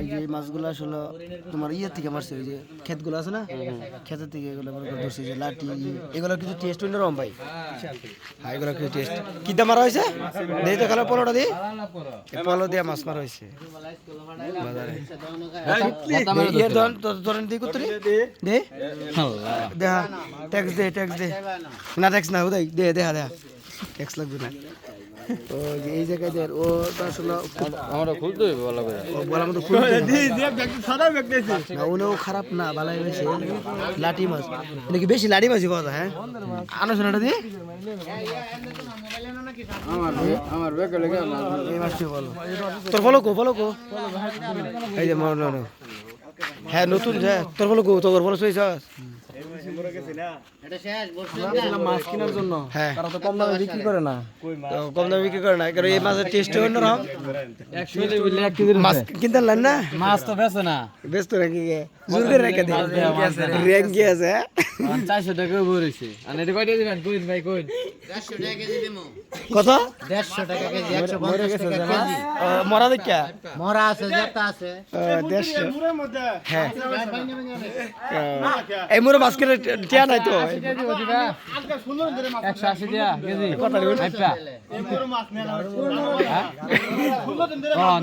এই যে মাছগুলো আসলে তোমার ইয়ে থেকে মারছে ওই যে ক্ষেতগুলো আছে না ক্ষেতের থেকে এগুলো মনে ধরছে যে লাঠি এগুলো কিছু টেস্ট অন্যরকম ভাই হ্যাঁ এগুলো কিছু টেস্ট কিতা মারা হয়েছে দেই তো খেলা পলোটা দি পলো দিয়ে মাছ মারা হয়েছে বাজারে ইয়ে তোর দি দেখা দে না ট্যাক্স না উদয় দে দেখা দেখা ট্যাক্স লাগবে না। তো যে এই জায়গায় দেয় ও তো আসলে আমরা খুলতে হবে করে মতো না। উনিও খারাপ না ভালাই হয়েছে। লাঠি মাছ। নাকি বেশি লাঠি মাছই পাওয়া হ্যাঁ? দিয়ে। এই মাছটি বলো। তোর বলো কো বলো কো এই যে হ্যাঁ নতুন যে তোর বলো কো তোর বলো যাস মাছ কেনার জন্য। হ্যাঁ। তারা তো কম দামে বিক্রি করে না। কম দামে বিক্রি করে না। কারণ এই মাছের টেস্ট এক কেজির মাছ কিনতে না? মাছ তো বেছে না। ব্যস্ত নাকি জোর করে রেখে দে। র্যাঙ্ক কি আছে হ্যাঁ? চারশো টাকা বলেছে আর এটা কয়টা দিবেন? কইন ভাই কইন। কত? দেড়শো টাকা কেজি একশো পঞ্চাশ টাকা কেজি। আহ, মরা দেখা মরা আছে জেতা আছে। দেড়শো। হ্যাঁ। এই মুরে কিনে টিয়া নাই তো? একশো আশি টাকা কেজি। আইপা হ্যাঁ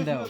দেও